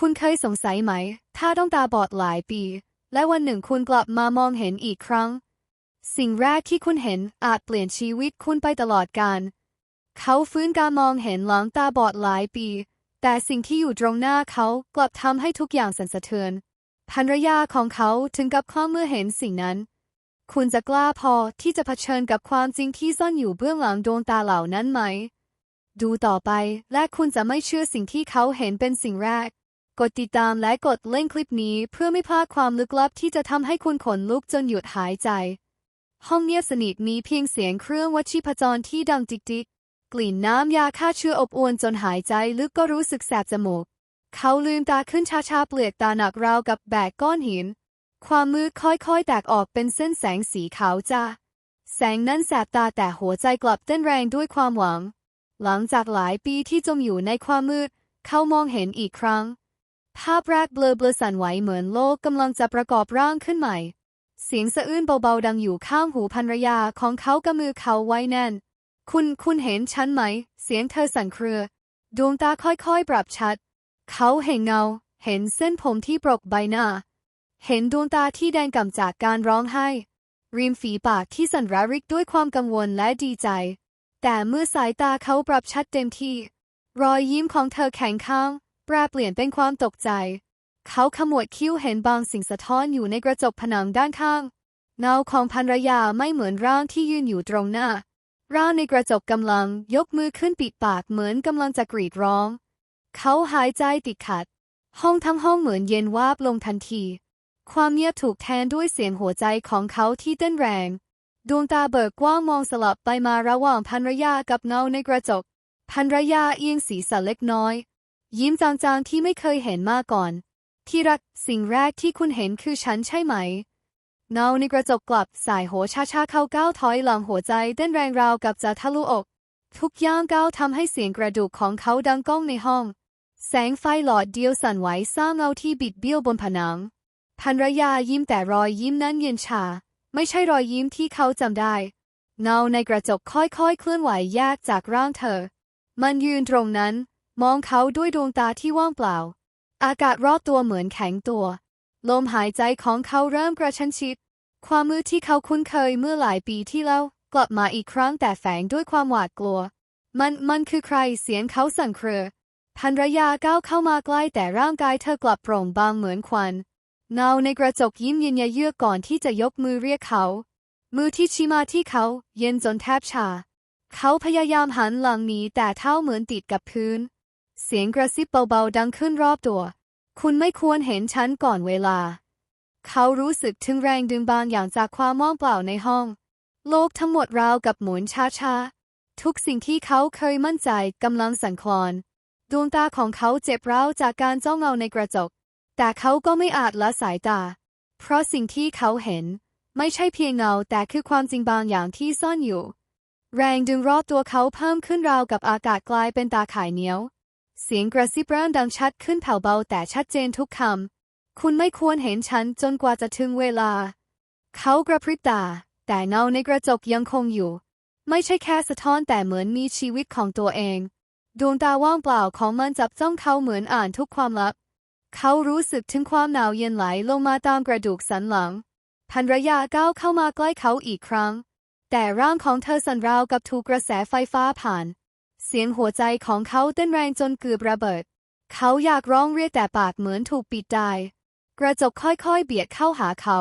คุณเคยสงสัยไหม ถ้าต้องตาบอดหลายปี และวันหนึ่งคุณกลับมามองเห็นอีกครั้ง สิ่งแรกที่คุณเห็นอาจเปลี่ยนชีวิตคุณไปตลอดกาลเขาฟื้นการมองเห็นหลังตาบอดหลายปี แต่สิ่งที่อยู่ตรงหน้าเขากลับทำให้ทุกอย่างสั่นสะเทือนภรรยาของเขาถึงกับคลั่งเมื่อเห็นสิ่งนั้น คุณจะกล้าพอที่จะเผชิญกับความจริงที่ซ่อนอยู่เบื้องหลังดวงตาเหล่านั้นไหม ดูต่อไปและคุณจะไม่เชื่อสิ่งที่เขาเห็นเป็นสิ่งแรก กดติดตามและกดเล่นคลิปนี้เพื่อไม่พลาดความลึกลับที่จะทำให้คุณขนลุกจนหยุดหายใจ ห้องเงียบสนิทมีเพียงเสียงเครื่องวัดชีพจรที่ดังจิกจิกกลิ่นน้ำยาฆ่าเชื้ออบอวนจนหายใจลึกก็รู้สึกแสบจมูก เขาลืมตาขึ้นช้าๆเปลือกตาหนักราวกับแบกก้อนหิน ความมืดค่อยๆ แตกออกเป็นเส้นแสงสีขาวจ้าแสงนั้นแสบตาแต่หัวใจกลับเต้นแรงด้วยความหวัง หลังจากหลายปีที่จมอยู่ในความมืด เขามองเห็นอีกครั้ง ภาพแรกเบลอเบลอสั่นไหวเหมือนโลกกำลังจะประกอบร่างขึ้นใหม่ เสียงสะอื้นเบาๆดังอยู่ข้างหูภรรยาของเขากำมือเขาไว้แน่น คุณคุณเห็นฉันไหม เสียงเธอสั่นเครือ ดวงตาค่อยๆปรับชัด เขาเห็นเงา เห็นเส้นผมที่ปรกใบหน้า เห็นดวงตาที่แดงก่ำจากการร้องไห้ ริมฝีปากที่สั่นระริกด้วยความกังวลและดีใจ แต่เมื่อสายตาเขาปรับชัดเต็มที่ รอยยิ้มของเธอแข็งข้าง แปรเปลี่ยนเป็นความตกใจ เขาขมวดคิ้วเห็นบางสิ่งสะท้อนอยู่ในกระจกผนังด้านข้าง เงาของภรรยาไม่เหมือนร่างที่ยืนอยู่ตรงหน้า ร่างในกระจกกำลังยกมือขึ้นปิดปากเหมือนกำลังจะกรีดร้อง เขาหายใจติดขัด ห้องทั้งห้องเหมือนเย็นวาบลงทันที ความเงียบถูกแทนด้วยเสียงหัวใจของเขาที่เต้นแรง ดวงตาเบิกกว้างมองสลับไปมาระหว่างภรรยากับเงาในกระจกภรรยาเอียงศีรษะเล็กน้อย ยิ้มจางๆที่ไม่เคยเห็นมาก่อน ที่รักสิ่งแรกที่คุณเห็นคือฉันใช่ไหม เงาในกระจกกลับสายหัวช้าๆเข้าก้าวถอยหลังหัวใจเต้นแรงราวกับจะทะลุอก ทุกย่างก้าวทำให้เสียงกระดูกของเขาดังก้องในห้อง แสงไฟหลอดเดียวสั่นไหวสร้างเงาที่บิดเบี้ยวบนผนังภรรยายิ้มแต่รอยยิ้มนั้นเย็นชา ไม่ใช่รอยยิ้มที่เขาจำได้ เงาในกระจกค่อยๆ เคลื่อนไหวแยกจากร่างเธอ มันยืนตรงนั้น มองเขาด้วยดวงตาที่ว่างเปล่า อากาศรอบตัวเหมือนแข็งตัว ลมหายใจของเขาเริ่มกระชั้นชิด ความมืดที่เขาคุ้นเคยเมื่อหลายปีที่แล้วกลับมาอีกครั้งแต่แฝงด้วยความหวาดกลัว มันมันคือใครเสียงเขาสั่นเครือภรรยาก้าวเข้ามาใกล้แต่ร่างกายเธอกลับโปร่งบางเหมือนควัน เงาในกระจกยิ้มเย็นเยือกก่อนที่จะยกมือเรียกเขา มือที่ชี้มาที่เขา เย็นจนแทบชา เขาพยายามหันหลังหนีแต่เท้าเหมือนติดกับพื้น เสียงกระซิบเบาๆดังขึ้นรอบตัว คุณไม่ควรเห็นฉันก่อนเวลา เขารู้สึกถึงแรงดึงบางอย่างจากความว่างเปล่าในห้อง โลกทั้งหมดราวกับหมุนช้าๆ ทุกสิ่งที่เขาเคยมั่นใจกำลังสั่นคลอน ดวงตาของเขาเจ็บร้าวจากการจ้องเงาในกระจก แต่เขาก็ไม่อาจละสายตา เพราะสิ่งที่เขาเห็น ไม่ใช่เพียงเงาแต่คือความจริงบางอย่างที่ซ่อนอยู่ แรงดึงรอบตัวเขาเพิ่มขึ้นราวกับอากาศกลายเป็นตาข่ายเหนียว เสียงกระซิบริ่มดังชัดขึ้นแผ่วเบาแต่ชัดเจนทุกคำ คุณไม่ควรเห็นฉันจนกว่าจะถึงเวลา เขากระพริบตา แต่เงาในกระจกยังคงอยู่ ไม่ใช่แค่สะท้อนแต่เหมือนมีชีวิตของตัวเอง ดวงตาว่างเปล่าของมันจับจ้องเขาเหมือนอ่านทุกความลับ เขารู้สึกถึงความหนาวเย็นไหลลงมาตามกระดูกสันหลังภรรยาก้าวเข้ามาใกล้เขาอีกครั้ง แต่ร่างของเธอสั่นราวกับถูกกระแสไฟฟ้าผ่าน เสียงหัวใจของเขาเต้นแรงจนเกือบระเบิด เขาอยากร้องเรียกแต่ปากเหมือนถูกปิดตายกระจกค่อยๆ เบียดเข้าหาเขา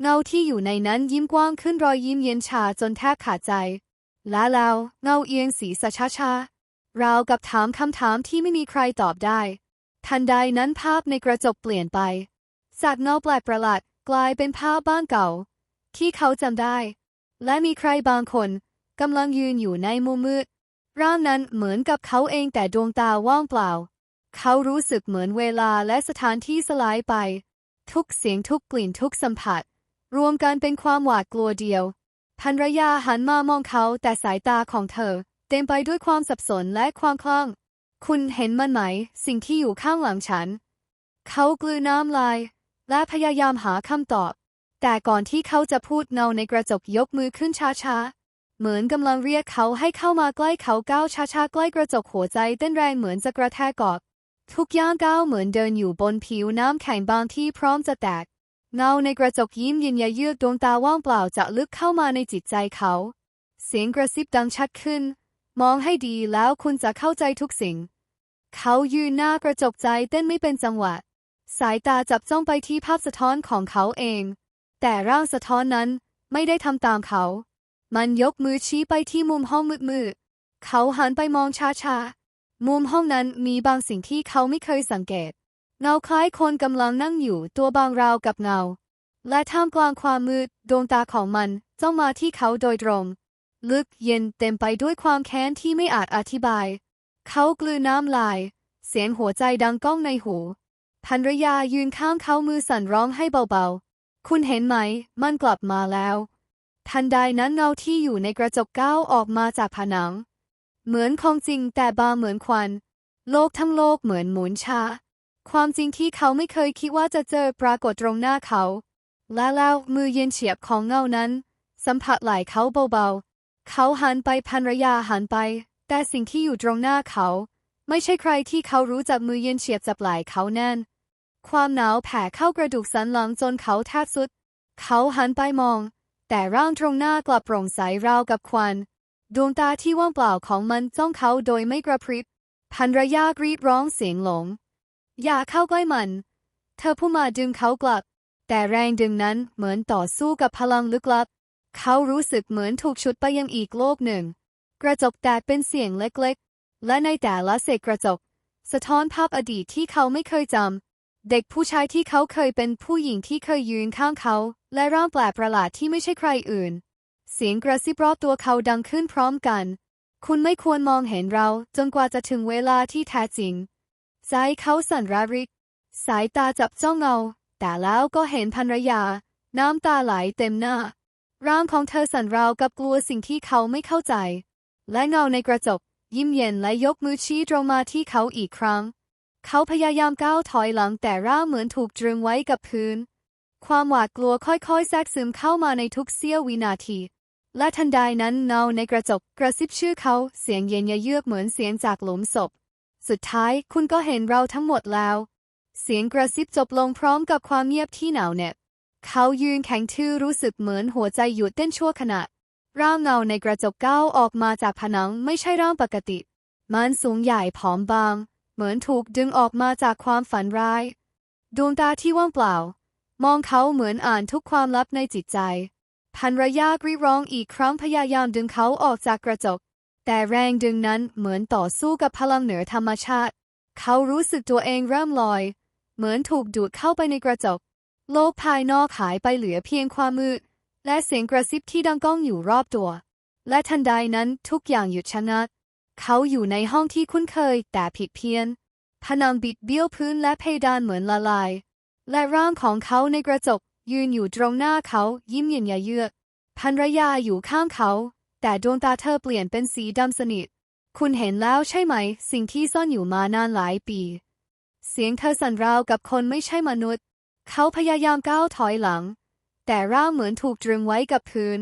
เงาที่อยู่ในนั้นยิ้มกว้างขึ้นรอยยิ้มเย็นชาจนแทบขาดใจ และแล้วเงาเอียงสีสะช้าๆราวกับถามคำถามที่ไม่มีใครตอบได้ ทันใดนั้นภาพในกระจกเปลี่ยนไปจากเงาแปลกประหลาดกลายเป็นภาพบ้านเก่า ที่เขาจำได้ และมีใครบางคนกำลังยืนอยู่ในมุมมืด ร่างนั้นเหมือนกับเขาเองแต่ดวงตาว่างเปล่า เขารู้สึกเหมือนเวลาและสถานที่สลายไป ทุกเสียงทุกกลิ่นทุกสัมผัส รวมกันเป็นความหวาดกลัวเดียวภรรยาหันมามองเขาแต่สายตาของเธอ เต็มไปด้วยความสับสนและความคลั่ง คุณเห็นมันไหม สิ่งที่อยู่ข้างหลังฉัน เขากลืนน้ำลาย และพยายามหาคำตอบ แต่ก่อนที่เขาจะพูดเงาในกระจกยกมือขึ้นช้าๆ เหมือนกำลังเรียกเขาให้เข้ามาใกล้เขาก้าวช้าๆใกล้กระจกหัวใจเต้นแรงเหมือนจะกระแทกกอกทุกย่างก้าวเหมือนเดินอยู่บนผิวน้ำแข็งบางที่พร้อมจะแตก เงาในกระจกยิ้มเยินยาเยือกดวงตาว่างเปล่าจะลึกเข้ามาในจิตใจเขา เสียงกระซิบดังชัดขึ้น มองให้ดีแล้วคุณจะเข้าใจทุกสิ่ง เขายืนหน้ากระจกใจเต้นไม่เป็นจังหวะ สายตาจับจ้องไปที่ภาพสะท้อนของเขาเอง แต่ร่างสะท้อนนั้นไม่ได้ทำตามเขา มันยกมือชี้ไปที่มุมห้องมืดๆเขาหันไปมองช้าๆ มุมห้องนั้นมีบางสิ่งที่เขาไม่เคยสังเกต เงาคล้ายคนกำลังนั่งอยู่ตัวบางราวกับเงา และท่ามกลางความมืดดวงตาของมันจ้องมาที่เขาโดยตรง ลึกเย็นเต็มไปด้วยความแค้นที่ไม่อาจอธิบาย เขากลืนน้ำลาย เสียงหัวใจดังก้องในหูภรรยายืนข้างเขามือสั่นร้องให้เบาๆ คุณเห็นไหม มันกลับมาแล้ว ทันใดนั้นเงาที่อยู่ในกระจกก้าวออกมาจากผนัง เหมือนของจริงแต่บางเหมือนควัน โลกทั้งโลกเหมือนหมุนช้า ความจริงที่เขาไม่เคยคิดว่าจะเจอปรากฏตรงหน้าเขา และแล้วมือเย็นเฉียบของเงานั้น สัมผัสไหล่เขาเบาๆ เขาหันไปภรรยาหันไป แต่สิ่งที่อยู่ตรงหน้าเขา ไม่ใช่ใครที่เขารู้จักมือเย็นเฉียบจับไหล่เขาแน่น ความหนาวแผ่เข้ากระดูกสันหลังจนเขาแทบสุด เขาหันไปมอง แต่ร่างตรงหน้ากลับโปร่งใสราวกับควัน ดวงตาที่ว่างเปล่าของมันจ้องเขาโดยไม่กระพริบภรรยากรีดร้องเสียงหลง อย่าเข้าใกล้มัน เธอพูดมาดึงเขากลับ แต่แรงดึงนั้นเหมือนต่อสู้กับพลังลึกลับ เขารู้สึกเหมือนถูกชุดไปยังอีกโลกหนึ่ง กระจกแตกเป็นเสียงเล็กๆ และในแต่ละเศษกระจก สะท้อนภาพอดีตที่เขาไม่เคยจำ เด็กผู้ชายที่เขาเคยเป็นผู้หญิงที่เคยยืนข้างเขา และร่างแปลกประหลาดที่ไม่ใช่ใครอื่น เสียงกระซิบรอบตัวเขาดังขึ้นพร้อมกัน คุณไม่ควรมองเห็นเราจนกว่าจะถึงเวลาที่แท้จริงใจเขาสั่นระริก สายตาจับจ้องเงา แต่แล้วก็เห็นภรรยา น้ำตาไหลเต็มหน้า ร่างของเธอสั่นราวกับกลัวสิ่งที่เขาไม่เข้าใจ และเงาในกระจก ยิ้มเย็นและยกมือชี้ตรงมาที่เขาอีกครั้ง เขาพยายามก้าวถอยหลังแต่ร่างเหมือนถูกตรึงไว้กับพื้น ความหวาดกลัวค่อยๆแทรกซึมเข้ามาในทุกเสี้ยววินาที และทันใดนั้นเงาในกระจกกระซิบชื่อเขาเสียงเย็นยะเยือกเหมือนเสียงจากหลุมศพ สุดท้ายคุณก็เห็นเราทั้งหมดแล้ว เสียงกระซิบจบลงพร้อมกับความเงียบที่หนาวเหน็บเขายืนแข็งทื่อรู้สึกเหมือนหัวใจหยุดเต้นชั่วขณะ ร่างเงาในกระจกก้าวออกมาจากผนังไม่ใช่ร่างปกติ มันสูงใหญ่ผอมบาง เหมือนถูกดึงออกมาจากความฝันร้าย ดวงตาที่ว่างเปล่า มองเขาเหมือนอ่านทุกความลับในจิตใจภรรยากรีร้องอีกครั้งพยายามดึงเขาออกจากกระจก แต่แรงดึงนั้นเหมือนต่อสู้กับพลังเหนือธรรมชาติ เขารู้สึกตัวเองเริ่มลอย เหมือนถูกดูดเข้าไปในกระจก โลกภายนอกหายไปเหลือเพียงความมืด และเสียงกระซิบที่ดังก้องอยู่รอบตัว และทันใดนั้นทุกอย่างหยุดชะงัก เขาอยู่ในห้องที่คุ้นเคยแต่ผิดเพี้ยน ผนังบิดเบี้ยวพื้นและเพดานเหมือนละลาย และร่างของเขาในกระจกยืนอยู่ตรงหน้าเขายิ้มเย็นยาเยือกภรรยาอยู่ข้างเขา แต่ดวงตาเธอเปลี่ยนเป็นสีดำสนิท คุณเห็นแล้วใช่ไหม สิ่งที่ซ่อนอยู่มานานหลายปี เสียงเธอสั่นราวกับคนไม่ใช่มนุษย์ เขาพยายามก้าวถอยหลัง แต่ร่างเหมือนถูกตรึงไว้กับพื้น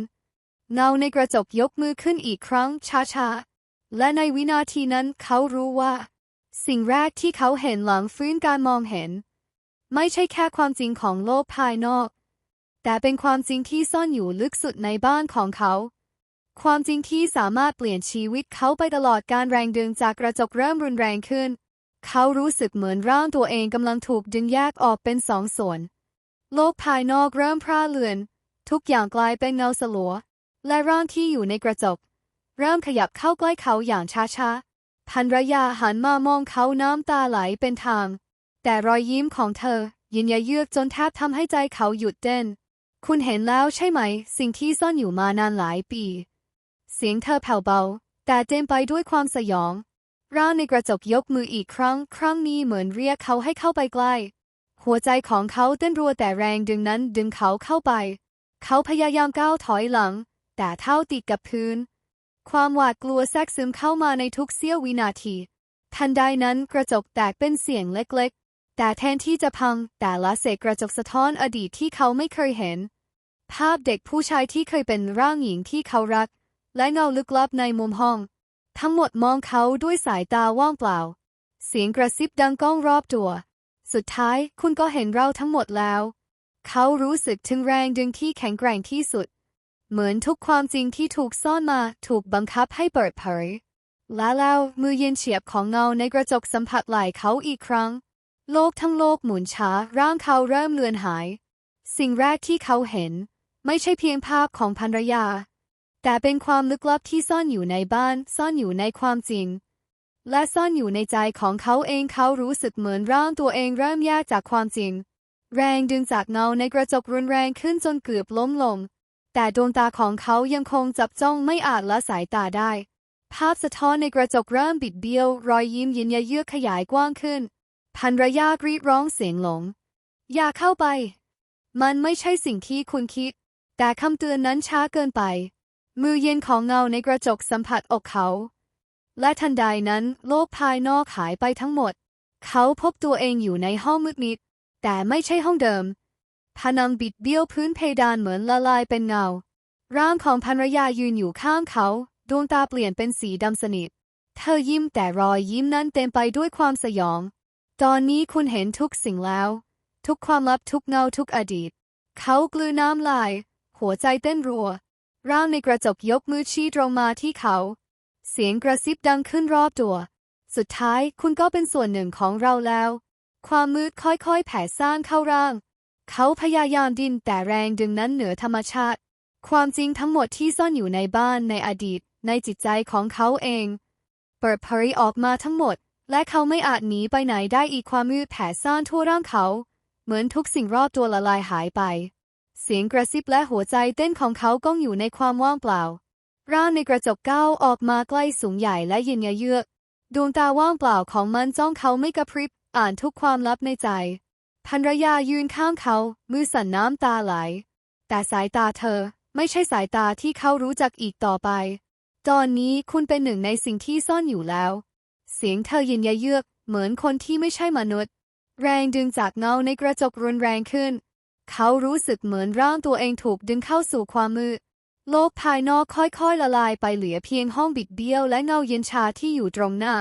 เงาในกระจกยกมือขึ้นอีกครั้งช้าๆ และในวินาทีนั้นเขารู้ว่า สิ่งแรกที่เขาเห็นหลังฟื้นการมองเห็น ไม่ใช่แค่ความจริงของโลกภายนอก แต่เป็นความจริงที่ซ่อนอยู่ลึกสุดในบ้านของเขา ความจริงที่สามารถเปลี่ยนชีวิตเขาไปตลอดการแรงดึงจากกระจกเริ่มรุนแรงขึ้น เขารู้สึกเหมือนร่างตัวเองกำลังถูกดึงแยกออกเป็นสองส่วน โลกภายนอกเริ่มพร่าเลือน ทุกอย่างกลายเป็นเงาสลัว และร่างที่อยู่ในกระจก เริ่มขยับเข้าใกล้เขาอย่างช้าๆภรรยาหันมามองเขาน้ำตาไหลเป็นทาง แต่รอยยิ้มของเธอยินยาเยือกจนแทบทำให้ใจเขาหยุดเต้น คุณเห็นแล้วใช่ไหม สิ่งที่ซ่อนอยู่มานานหลายปี เสียงเธอแผ่วเบา แต่เต็มไปด้วยความสยองร่างในกระจกยกมืออีกครั้ง ครั้งนี้เหมือนเรียกเขาให้เข้าไปใกล้ หัวใจของเขาเต้นรัวแต่แรงดึงนั้นดึงเขาเข้าไป เขาพยายามก้าวถอยหลัง แต่เท้าติดกับพื้น ความหวาดกลัวแทรกซึมเข้ามาในทุกเสี้ยววินาที ทันใดนั้นกระจกแตกเป็นเสียงเล็กๆ แต่แทนที่จะพัง แต่ละเศษกระจกสะท้อนอดีตที่เขาไม่เคยเห็น ภาพเด็กผู้ชายที่เคยเป็นร่างหญิงที่เขารัก และเงาลึกลับในมุมห้อง ทั้งหมดมองเขาด้วยสายตาว่างเปล่า เสียงกระซิบดังก้องรอบตัว สุดท้ายคุณก็เห็นเราทั้งหมดแล้ว เขารู้สึกถึงแรงดึงที่แข็งแกร่งที่สุด เหมือนทุกความจริงที่ถูกซ่อนมาถูกบังคับให้เปิดเผยและแล้วมือเย็นเฉียบของเงาในกระจกสัมผัสไหล่เขาอีกครั้ง โลกทั้งโลกหมุนช้าร่างเขาเริ่มเลือนหาย สิ่งแรกที่เขาเห็น ไม่ใช่เพียงภาพของภรรยา แต่เป็นความลึกลับที่ซ่อนอยู่ในบ้าน ซ่อนอยู่ในความจริง และซ่อนอยู่ในใจของเขาเองเขารู้สึกเหมือนร่างตัวเองเริ่มแยกจากความจริง แรงดึงจากเงาในกระจกรุนแรงขึ้นจนเกือบล้มลง แต่ดวงตาของเขายังคงจับจ้องไม่อาจละสายตาได้ ภาพสะท้อนในกระจกเริ่มบิดเบี้ยว รอยยิ้มยินยเยือกขยายกว้างขึ้นภรรยากรีดร้องเสียงหลง อย่าเข้าไป มันไม่ใช่สิ่งที่คุณคิด แต่คำเตือนนั้นช้าเกินไป มือเย็นของเงาในกระจกสัมผัสอกเขา และทันใดนั้นโลกภายนอกหายไปทั้งหมด เขาพบตัวเองอยู่ในห้องมืดมิด แต่ไม่ใช่ห้องเดิม ผนังบิดเบี้ยวพื้นเพดานเหมือนละลายเป็นเงา ร่างของภรรยายืนอยู่ข้างเขา ดวงตาเปลี่ยนเป็นสีดำสนิท เธอยิ้มแต่รอยยิ้มนั้นเต็มไปด้วยความสยอง ตอนนี้คุณเห็นทุกสิ่งแล้ว ทุกความลับทุกเงาทุกอดีต เขากลืนน้ำลาย หัวใจเต้นรัว ร่างในกระจกยกมือชี้ตรงมาที่เขา เสียงกระซิบดังขึ้นรอบตัว สุดท้ายคุณก็เป็นส่วนหนึ่งของเราแล้ว ความมืดค่อยๆ แผ่ซ่านเข้าร่าง เขาพยายามดินแต่แรงดึงนั้นเหนือธรรมชาติ ความจริงทั้งหมดที่ซ่อนอยู่ในบ้านในอดีต ในจิตใจของเขาเอง เปิดเผยออกมาทั้งหมด และเขาไม่อาจหนีไปไหนได้อีกความมืดแผ่ซ่านทั่วร่างเขา เหมือนทุกสิ่งรอบตัวละลายหายไป เสียงกระซิบและหัวใจเต้นของเขาก้องอยู่ในความว่างเปล่า ร่างในกระจกก้าวออกมาใกล้สูงใหญ่และเย็นเยือกดวงตาว่างเปล่าของมันจ้องเขาไม่กระพริบอ่านทุกความลับในใจ ภรรยายืนข้างเขา มือสั่นน้ำตาไหล แต่สายตาเธอไม่ใช่สายตาที่เขารู้จักอีกต่อไป ตอนนี้คุณเป็นหนึ่งในสิ่งที่ซ่อนอยู่แล้ว เสียงเธอเย็นเยือก เหมือนคนที่ไม่ใช่มนุษย์ แรงดึงจากเงาในกระจกรุนแรงขึ้น เขารู้สึกเหมือนร่างตัวเองถูกดึงเข้าสู่ความมืด โลกภายนอกค่อยๆละลายไปเหลือเพียงห้องบิดเบี้ยวและเงาเย็นชาที่อยู่ตรงหน้า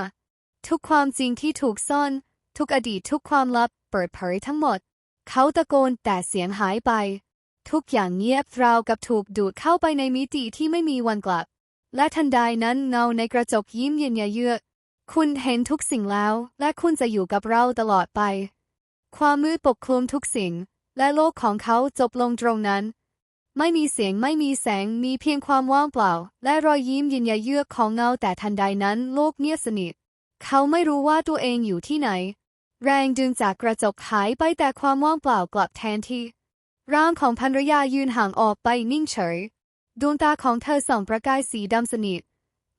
ทุกความจริงที่ถูกซ่อน ทุกอดีตทุกความลับเปิดเผยทั้งหมด เขาตะโกนแต่เสียงหายไป ทุกอย่างเงียบราวกับถูกดูดเข้าไปในมิติที่ไม่มีวันกลับ และทันใดนั้นเงาในกระจกยิ้มเย็นเยือกคุณเห็นทุกสิ่งแล้ว และคุณจะอยู่กับเราตลอดไป ความมืดปกคลุมทุกสิ่ง และโลกของเขาจบลงตรงนั้น ไม่มีเสียงไม่มีแสงมีเพียงความว่างเปล่า และรอยยิ้มเยินยเยือกของเงาแต่ทันใดนั้นโลกเงียบสนิท เขาไม่รู้ว่าตัวเองอยู่ที่ไหน แรงดึงจากกระจกหายไปแต่ความว่างเปล่ากลับแทนที่ ร่างของภรรยายืนห่างออกไปนิ่งเฉย ดวงตาของเธอส่องประกายสีดำสนิท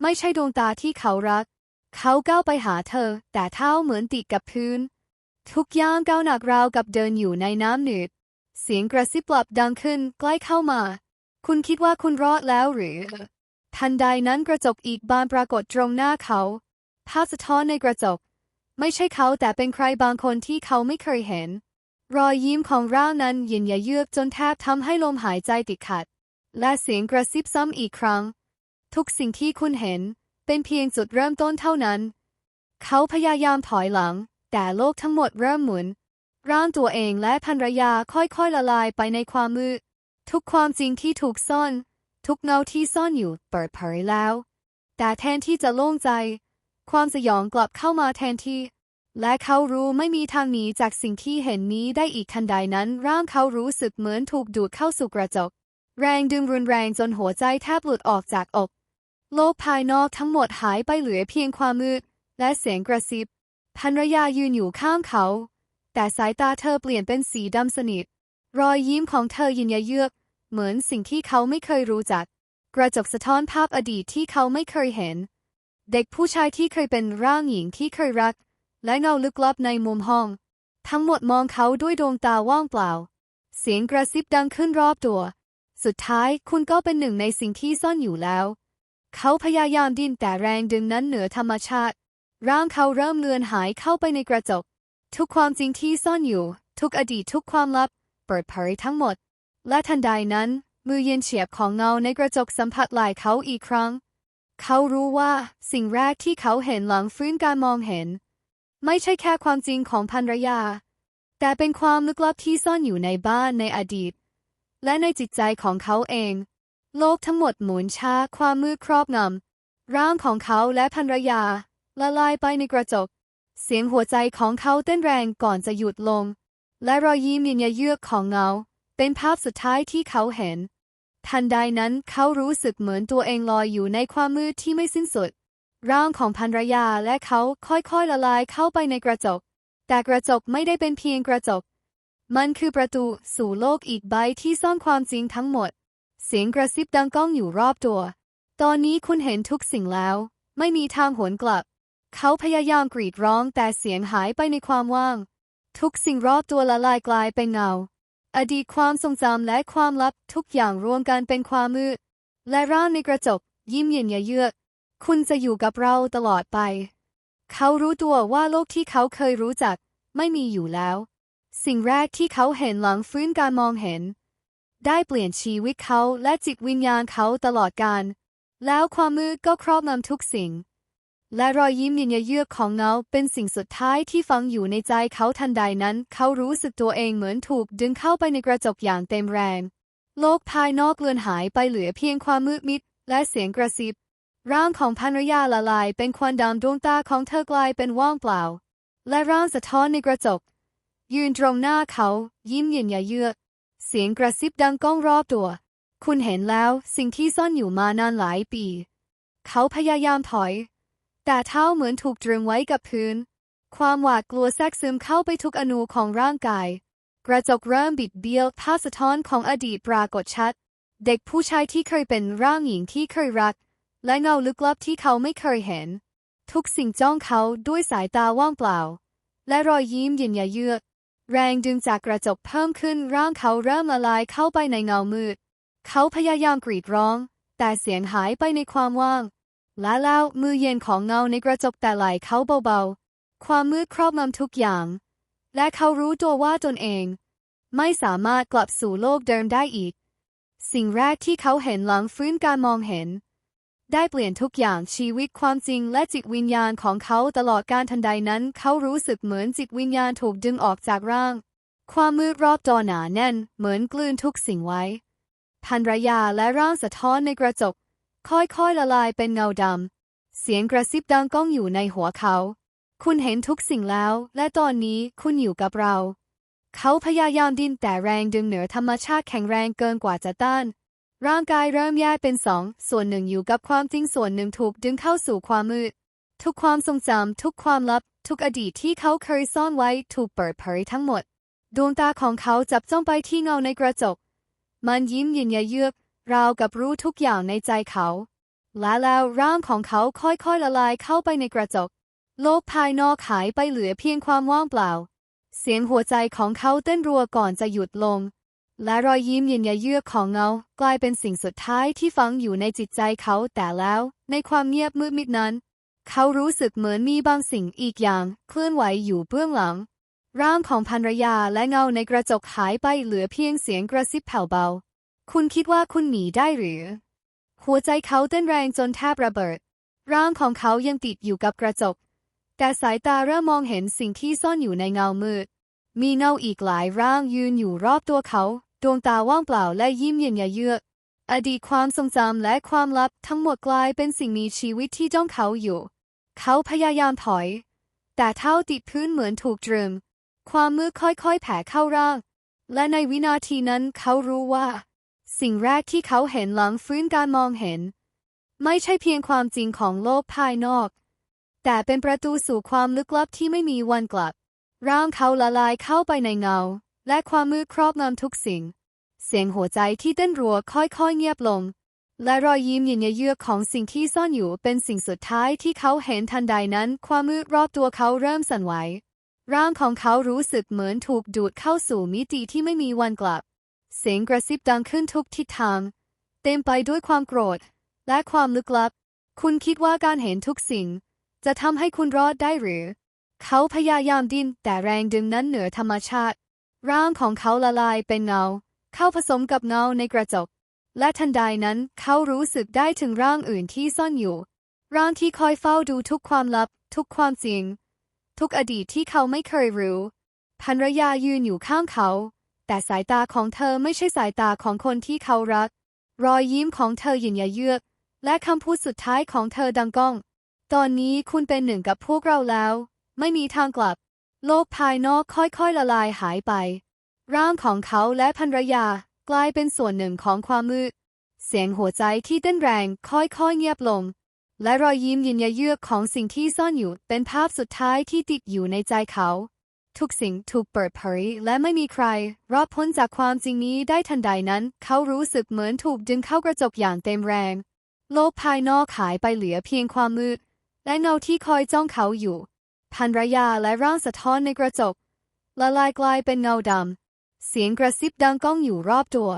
ไม่ใช่ดวงตาที่เขารัก เขาก้าวไปหาเธอ แต่เท้าเหมือนติดกับพื้น ทุกย่างก้าวหนักราวกับเดินอยู่ในน้ำหนืด เสียงกระซิบกลับดังขึ้นใกล้เข้ามา คุณคิดว่าคุณรอดแล้วหรือ ทันใดนั้นกระจกอีกบานปรากฏตรงหน้าเขา ภาพสะท้อนในกระจก ไม่ใช่เขาแต่เป็นใครบางคนที่เขาไม่เคยเห็น รอยยิ้มของเรานั้นเย็นยเยือกจนแทบทำให้ลมหายใจติดขัด และเสียงกระซิบซ้ำอีกครั้ง ทุกสิ่งที่คุณเห็น เป็นเพียงจุดเริ่มต้นเท่านั้น เขาพยายามถอยหลัง แต่โลกทั้งหมดเริ่มหมุน ร่างตัวเองและภรรยาค่อยๆละลายไปในความมืดทุกความจริงที่ถูกซ่อน ทุกเงาที่ซ่อนอยู่เปิดเผยแล้ว แต่แทนที่จะโล่งใจ ความสยองกลับเข้ามาแทนที่ และเขารู้ไม่มีทางหนีจากสิ่งที่เห็นนี้ได้อีกทันใดนั้น ร่างเขารู้สึกเหมือนถูกดูดเข้าสู่กระจก แรงดึงรุนแรงจนหัวใจแทบหลุดออกจากอก โลกภายนอกทั้งหมดหายไปเหลือเพียงความมืด และเสียงกระซิบภรรยายืนอยู่ข้างเขา แต่สายตาเธอเปลี่ยนเป็นสีดำสนิท รอยยิ้มของเธอยินยเยือก เหมือนสิ่งที่เขาไม่เคยรู้จัก กระจกสะท้อนภาพอดีตที่เขาไม่เคยเห็น เด็กผู้ชายที่เคยเป็นร่างหญิงที่เคยรัก และเงาลึกลับในมุมห้อง ทั้งหมดมองเขาด้วยดวงตาว่างเปล่า เสียงกระซิบดังขึ้นรอบตัว สุดท้ายคุณก็เป็นหนึ่งในสิ่งที่ซ่อนอยู่แล้ว เขาพยายามดิ้นแต่แรงดึงนั้นเหนือธรรมชาติ ร่างเขาเริ่มเลือนหายเข้าไปในกระจก ทุกความจริงที่ซ่อนอยู่ ทุกอดีตทุกความลับ เปิดเผยทั้งหมด และทันใดนั้น มือเย็นเฉียบของเงาในกระจกสัมผัสไหล่เขาอีกครั้ง เขารู้ว่าสิ่งแรกที่เขาเห็นหลังฟื้นการมองเห็น ไม่ใช่แค่ความจริงของภรรยา แต่เป็นความลึกลับที่ซ่อนอยู่ในบ้านในอดีต และในจิตใจของเขาเอง โลกทั้งหมดหมุนช้าความมืดครอบงำร่างของเขาและภรรยา ละลายไปในกระจก เสียงหัวใจของเขาเต้นแรงก่อนจะหยุดลง และรอยยิ้มเย็นเยือกของเงา เป็นภาพสุดท้ายที่เขาเห็น ทันใดนั้นเขารู้สึกเหมือนตัวเองลอยอยู่ในความมืดที่ไม่สิ้นสุด ร่างของภรรยาและเขาค่อยๆละลายเข้าไปในกระจก แต่กระจกไม่ได้เป็นเพียงกระจก มันคือประตูสู่โลกอีกใบที่ซ่อนความจริงทั้งหมด เสียงกระซิบดังก้องอยู่รอบตัว ตอนนี้คุณเห็นทุกสิ่งแล้ว ไม่มีทางหวนกลับ เขาพยายามกรีดร้องแต่เสียงหายไปในความว่าง ทุกสิ่งรอบตัวละลายกลายเป็นเงา อดีตความทรงจำและความลับทุกอย่างรวมกันเป็นความมืดและร่างในกระจก ยิ้มเย็นเยือกคุณจะอยู่กับเราตลอดไป เขารู้ตัวว่าโลกที่เขาเคยรู้จัก ไม่มีอยู่แล้ว สิ่งแรกที่เขาเห็นหลังฟื้นการมองเห็น ได้เปลี่ยนชีวิตเขาและจิตวิญญาณเขาตลอดกาลแล้วความมืดก็ครอบงำทุกสิ่ง และรอยยิ้มเย็นเยือกของเงาเป็นสิ่งสุดท้ายที่ฝังอยู่ในใจเขาทันใดนั้น เขารู้สึกตัวเองเหมือนถูกดึงเข้าไปในกระจกอย่างเต็มแรง โลกภายนอกเลือนหายไปเหลือเพียงความมืดมิด และเสียงกระซิบ ร่างของภรรยาละลายเป็นควันดำดวงตาของเธอกลายเป็นว่างเปล่า และร่างสะท้อนในกระจก ยืนตรงหน้าเขา ยิ้มเย็นเยือกเสียงกระซิบดังก้องรอบตัว คุณเห็นแล้วสิ่งที่ซ่อนอยู่มานานหลายปี เขาพยายามถอย แต่เท้าเหมือนถูกตรึงไว้กับพื้น ความหวาดกลัวแทรกซึมเข้าไปทุกอนูของร่างกาย กระจกเริ่มบิดเบี้ยวภาพสะท้อนของอดีตปรากฏชัด เด็กผู้ชายที่เคยเป็นร่างหญิงที่เคยรัก และเงาลึกลับที่เขาไม่เคยเห็น ทุกสิ่งจ้องเขาด้วยสายตาว่างเปล่า และรอยยิ้มเย็นเยือกแรงดึงจากกระจกเพิ่มขึ้นร่างเขาเริ่มละลายเข้าไปในเงามืด เขาพยายามกรีดร้อง แต่เสียงหายไปในความว่าง และแล้วมือเย็นของเงาในกระจกแต่ไหลเขาเบาๆ ความมืดครอบงำทุกอย่าง และเขารู้ตัวว่าตนเอง ไม่สามารถกลับสู่โลกเดิมได้อีก สิ่งแรกที่เขาเห็นหลังฟื้นการมองเห็น ได้เปลี่ยนทุกอย่างชีวิตความจริงและจิตวิญญาณของเขาตลอดการทันใดนั้น เขารู้สึกเหมือนจิตวิญญาณถูกดึงออกจากร่าง ความมืดรอบตัวหนาแน่น เหมือนกลืนทุกสิ่งไว้ภรรยาและร่างสะท้อนในกระจก ค่อยๆละลายเป็นเงาดำ เสียงกระซิบดังก้องอยู่ในหัวเขา คุณเห็นทุกสิ่งแล้ว และตอนนี้คุณอยู่กับเรา เขาพยายามดิ้นแต่แรงดึงเหนือธรรมชาติแข็งแรงเกินกว่าจะต้าน ร่างกายเริ่มแยกเป็นสอง ส่วนหนึ่งอยู่กับความจริงส่วนหนึ่งถูกดึงเข้าสู่ความมืด ทุกความทรงจำทุกความลับ ทุกอดีตที่เขาเคยซ่อนไว้ถูกเปิดเผยทั้งหมด ดวงตาของเขาจับจ้องไปที่เงาในกระจก มันยิ้มเย็นเยือก ราวกับรู้ทุกอย่างในใจเขา และแล้วร่างของเขาค่อยๆละลายเข้าไปในกระจก โลกภายนอกหายไปเหลือเพียงความว่างเปล่า เสียงหัวใจของเขาเต้นรัวก่อนจะหยุดลง และรอยยิ้มเย็นยเยือกของเงา กลายเป็นสิ่งสุดท้ายที่ฝังอยู่ในจิตใจเขาแต่แล้ว ในความเงียบมืดมิดนั้น เขารู้สึกเหมือนมีบางสิ่งอีกอย่าง เคลื่อนไหวอยู่เบื้องหลังร่างของภรรยาและเงาในกระจกหายไปเหลือเพียงเสียงกระซิบแผ่วเบา คุณคิดว่าคุณหนีได้หรือ หัวใจเขาเต้นแรงจนแทบระเบิด ร่างของเขายังติดอยู่กับกระจก แต่สายตาเริ่มมองเห็นสิ่งที่ซ่อนอยู่ในเงามืด มีเงาอีกหลายร่างยืนอยู่รอบตัวเขา ดวงตาว่างเปล่าและยิ้มเย็นเยือกอดีตความทรงจำและความลับทั้งหมดกลายเป็นสิ่งมีชีวิตที่จ้องเขาอยู่ เขาพยายามถอย แต่เท้าติดพื้นเหมือนถูกตรึงความมืดค่อยๆแผ่เข้าร่าง และในวินาทีนั้นเขารู้ว่า สิ่งแรกที่เขาเห็นหลังฟื้นการมองเห็น ไม่ใช่เพียงความจริงของโลกภายนอก แต่เป็นประตูสู่ความลึกลับที่ไม่มีวันกลับ ร่างเขาละลายเข้าไปในเงา และความมืดครอบงำทุกสิ่ง เสียงหัวใจที่เต้นรัวค่อยๆเงียบลง และรอยยิ้มเย็นเยือกของสิ่งที่ซ่อนอยู่เป็นสิ่งสุดท้ายที่เขาเห็นทันใดนั้น ความมืดรอบตัวเขาเริ่มสั่นไหวร่างของเขารู้สึกเหมือนถูกดูดเข้าสู่มิติที่ไม่มีวันกลับ เสียงกระซิบดังขึ้นทุกทิศทาง เต็มไปด้วยความโกรธ และความลึกลับ คุณคิดว่าการเห็นทุกสิ่ง จะทำให้คุณรอดได้หรือ เขาพยายามดิ้นแต่แรงดึงนั้นเหนือธรรมชาติ ร่างของเขาละลายเป็นเงา เข้าผสมกับเงาในกระจก และทันใดนั้นเขารู้สึกได้ถึงร่างอื่นที่ซ่อนอยู่ ร่างที่คอยเฝ้าดูทุกความลับ ทุกความจริง ทุกอดีตที่เขาไม่เคยรู้ภรรยายืนอยู่ข้างเขา แต่สายตาของเธอไม่ใช่สายตาของคนที่เขารัก รอยยิ้มของเธอหยินยาเยือก และคำพูดสุดท้ายของเธอดังก้อง ตอนนี้คุณเป็นหนึ่งกับพวกเราแล้ว ไม่มีทางกลับ โลกภายนอกค่อยๆละลายหายไป ร่างของเขาและภรรยากลายเป็นส่วนหนึ่งของความมืด เสียงหัวใจที่เต้นแรงค่อยๆเงียบลง และรอยยิ้มยินยาเยือกของสิ่งที่ซ่อนอยู่เป็นภาพสุดท้ายที่ติดอยู่ในใจเขา ทุกสิ่งถูกเปิดเผยและไม่มีใคร รอดพ้นจากความจริงนี้ได้ทันใดนั้น เขารู้สึกเหมือนถูกดึงเข้ากระจกอย่างเต็มแรง โลกภายนอกหายไปเหลือเพียงความมืด และเงาที่คอยจ้องเขาอยู่ภรรยาและร่างสะท้อนในกระจกละลายกลายเป็นเงาดำเสียงกระซิบดังก้องอยู่รอบตัว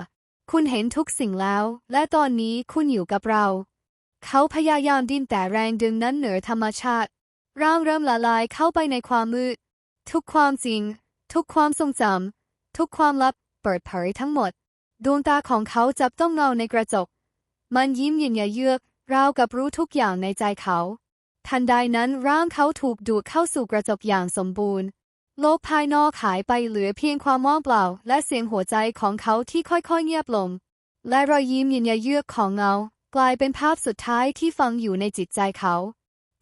คุณเห็นทุกสิ่งแล้ว และตอนนี้คุณอยู่กับเรา เขาพยายามดิ้นแต่แรงดึงนั้นเหนือธรรมชาติ ร่างเริ่มละลายเข้าไปในความมืด ทุกความจริง ทุกความทรงจำทุกความลับเปิดเผยทั้งหมด ดวงตาของเขาจับต้องเงาในกระจก มันยิ้มเย็นยเยือกราวกับรู้ทุกอย่างในใจเขา ทันใดนั้นร่างเขาถูกดูดเข้าสู่กระจกอย่างสมบูรณ์ โลกภายนอกหายไปเหลือเพียงความว่างเปล่า และเสียงหัวใจของเขาที่ค่อยๆเงียบลง และรอยยิ้มเย็นยเยือกของเงา กลายเป็นภาพสุดท้ายที่ฝังอยู่ในจิตใจเขา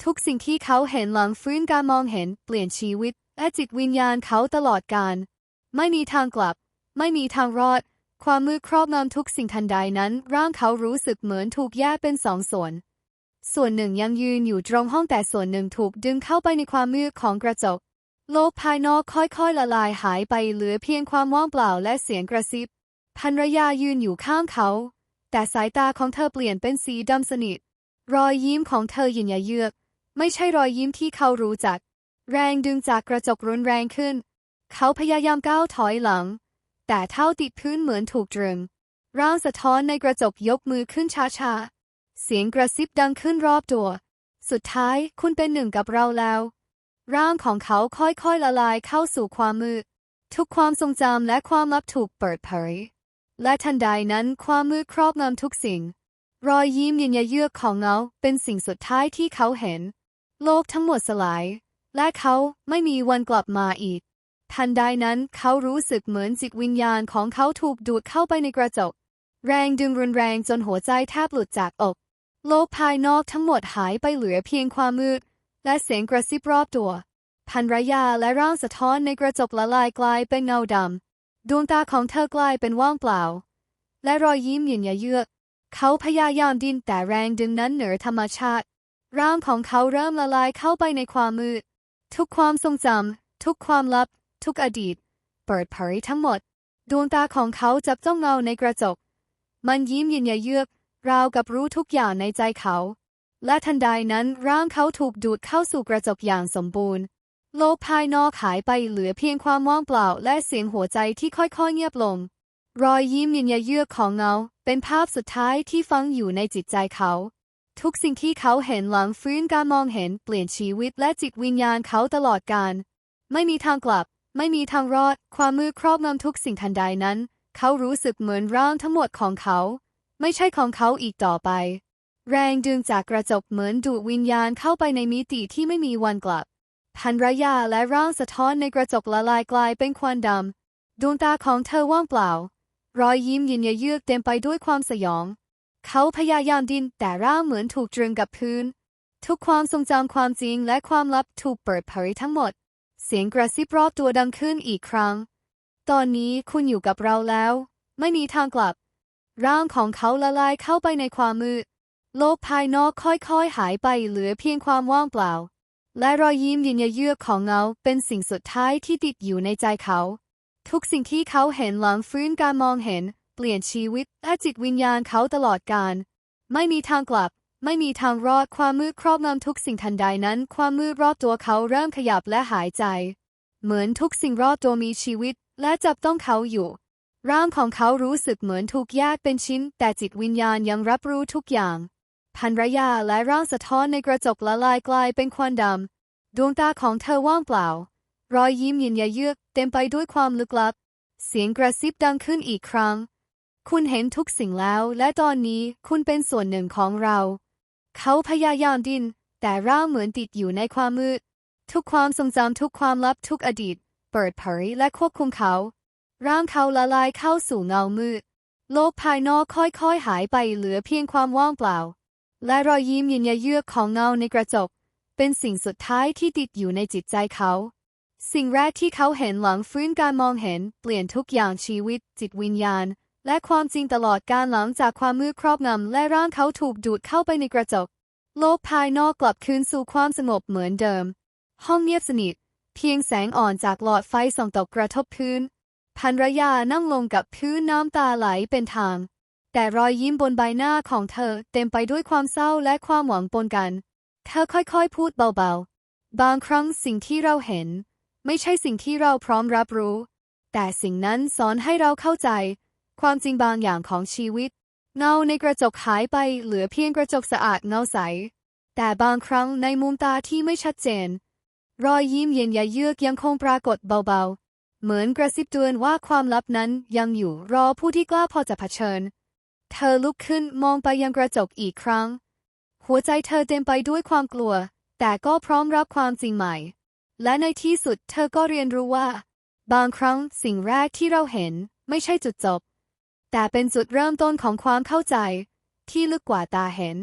ทุกสิ่งที่เขาเห็นหลังฟื้นการมองเห็นเปลี่ยนชีวิต และจิตวิญญาณเขาตลอดกาลไม่มีทางกลับ ไม่มีทางรอด ความมืดครอบงำทุกสิ่งทันใดนั้น ร่างเขารู้สึกเหมือนถูกแยกเป็นสองส่วน ส่วนหนึ่งยังยืนอยู่ตรงห้องแต่ส่วนหนึ่งถูกดึงเข้าไปในความมืดของกระจก โลกภายนอกค่อยๆละลายหายไปเหลือเพียงความว่างเปล่าและเสียงกระซิบภรรยายืนอยู่ข้างเขา แต่สายตาของเธอเปลี่ยนเป็นสีดำสนิท รอยยิ้มของเธอหยินยเยือก ไม่ใช่รอยยิ้มที่เขารู้จัก แรงดึงจากกระจกรุนแรงขึ้น เขาพยายามก้าวถอยหลัง แต่เท้าติดพื้นเหมือนถูกตรึงร่างสะท้อนในกระจกยกมือขึ้นช้าๆ เสียงกระซิบดังขึ้นรอบตัว สุดท้ายคุณเป็นหนึ่งกับเราแล้ว ร่างของเขาค่อยๆละลายเข้าสู่ความมืด ทุกความทรงจำและความลับถูกเปิดเผย และทันใดนั้นความมืดครอบงำทุกสิ่ง รอยยิ้มเย็นยเยือกของเงาเป็นสิ่งสุดท้ายที่เขาเห็น โลกทั้งหมดสลาย และเขาไม่มีวันกลับมาอีก ทันใดนั้นเขารู้สึกเหมือนจิตวิญญาณของเขาถูกดูดเข้าไปในกระจก แรงดึงรุนแรงจนหัวใจแทบหลุดจากอก โลกภายนอกทั้งหมดหายไปเหลือเพียงความมืด และเสียงกระซิบรอบตัวภรรยาและร่างสะท้อนในกระจกละลายกลายเป็นเงาดำ ดวงตาของเธอกลายเป็นว่างเปล่า และรอยยิ้มหยินยเยือก เขาพยายามดิ้นแต่แรงดึงนั้นเหนือธรรมชาติ ร่างของเขาเริ่มละลายเข้าไปในความมืด ทุกความทรงจำ ทุกความลับ ทุกอดีต เปิดเผยทั้งหมด ดวงตาของเขาจับจ้องเงาในกระจก มันยิ้มยินยาเยือก ราวกับรู้ทุกอย่างในใจเขา และทันใดนั้นร่างเขาถูกดูดเข้าสู่กระจกอย่างสมบูรณ์ โลกภายนอกหายไปเหลือเพียงความว่างเปล่าและเสียงหัวใจที่ค่อยๆเงียบลง รอยยิ้มยินยาเยือกของเงา เป็นภาพสุดท้ายที่ฝังอยู่ในจิตใจเขา ทุกสิ่งที่เขาเห็นหลังฟื้นการมองเห็นเปลี่ยนชีวิตและจิตวิญญาณเขาตลอดกาลไม่มีทางกลับ ไม่มีทางรอด ความมืดครอบงำทุกสิ่งทันใดนั้น เขารู้สึกเหมือนร่างทั้งหมดของเขา ไม่ใช่ของเขาอีกต่อไป แรงดึงจากกระจกเหมือนดูดวิญญาณเข้าไปในมิติที่ไม่มีวันกลับภรรยาและร่างสะท้อนในกระจกละลายกลายเป็นควันดำดวงตาของเธอว่างเปล่า รอยยิ้มยินยเยือกเต็มไปด้วยความสยอง เขาพยายามดิ้นแต่ร่างเหมือนถูกตรึงกับพื้น ทุกความทรงจำความจริงและความลับถูกเปิดเผยทั้งหมด เสียงกระซิบรอบตัวดังขึ้นอีกครั้ง ตอนนี้คุณอยู่กับเราแล้ว ไม่มีทางกลับ ร่างของเขาละลายเข้าไปในความมืด โลกภายนอกค่อยๆหายไปเหลือเพียงความว่างเปล่า และรอยยิ้มยินยเยือกของเงาเป็นสิ่งสุดท้ายที่ติดอยู่ในใจเขา ทุกสิ่งที่เขาเห็นหลังฟื้นการมองเห็น ปลี่ยนชีวิตและจิตวิญญาณเขาตลอดกาลไม่มีทางกลับ ไม่มีทางรอดความมืดครอบงำทุกสิ่งทันใดนั้น ความมืดรอบตัวเขาเริ่มขยับและหายใจ เหมือนทุกสิ่งรอบตัวมีชีวิต และจับต้องเขาอยู่ ร่างของเขารู้สึกเหมือนถูกแยกเป็นชิ้น แต่จิตวิญญาณยังรับรู้ทุกอย่างภรรยาและร่างสะท้อนในกระจกละลายกลายเป็นควันดำดวงตาของเธอว่างเปล่า รอยยิ้มยินยาเยือกเต็มไปด้วยความลึกลับ เสียงกระซิบดังขึ้นอีกครั้ง คุณเห็นทุกสิ่งแล้ว และตอนนี้คุณเป็นส่วนหนึ่งของเรา เขาพยายามดิ้นแต่ร่างเหมือนติดอยู่ในความมืด ทุกความทรงจำทุกความลับทุกอดีต เปิดเผยและควบคุมเขา ร่างเขาละลายเข้าสู่เงามืด โลกภายนอกค่อยๆหายไปเหลือเพียงความว่างเปล่า และรอยยิ้มเย็นเยือกของเงาในกระจก เป็นสิ่งสุดท้ายที่ติดอยู่ในจิตใจเขาสิ่งแรกที่เขาเห็นหลังฟื้นการมองเห็น เปลี่ยนทุกอย่างชีวิต จิตวิญญาณ และความจริงตลอดการหลังจากความมืดครอบงำและร่างเขาถูกดูดเข้าไปในกระจก โลกภายนอกกลับคืนสู่ความสงบเหมือนเดิม ห้องเงียบสนิท เพียงแสงอ่อนจากหลอดไฟส่องตกกระทบพื้นภรรยานั่งลงกับพื้นน้ำตาไหลเป็นทาง แต่รอยยิ้มบนใบหน้าของเธอเต็มไปด้วยความเศร้าและความหวังปนกันเธอค่อยๆ พูดเบาๆ บางครั้งสิ่งที่เราเห็น ไม่ใช่สิ่งที่เราพร้อมรับรู้ แต่สิ่งนั้นสอนให้เราเข้าใจ ความจริงบางอย่างของชีวิต เงาในกระจกหายไปเหลือเพียงกระจกสะอาดเงาใส แต่บางครั้งในมุมตาที่ไม่ชัดเจน รอยยิ้มเย็นยะเยือกยังคงปรากฏเบาๆ เหมือนกระซิบเตือนว่าความลับนั้นยังอยู่รอผู้ที่กล้าพอจะเผชิญ เธอลุกขึ้นมองไปยังกระจกอีกครั้ง หัวใจเธอเต็มไปด้วยความกลัว แต่ก็พร้อมรับความจริงใหม่ และในที่สุดเธอก็เรียนรู้ว่า บางครั้งสิ่งแรกที่เราเห็นไม่ใช่จุดจบ แต่เป็นจุดเริ่มต้นของความเข้าใจที่ลึกกว่าตาเห็น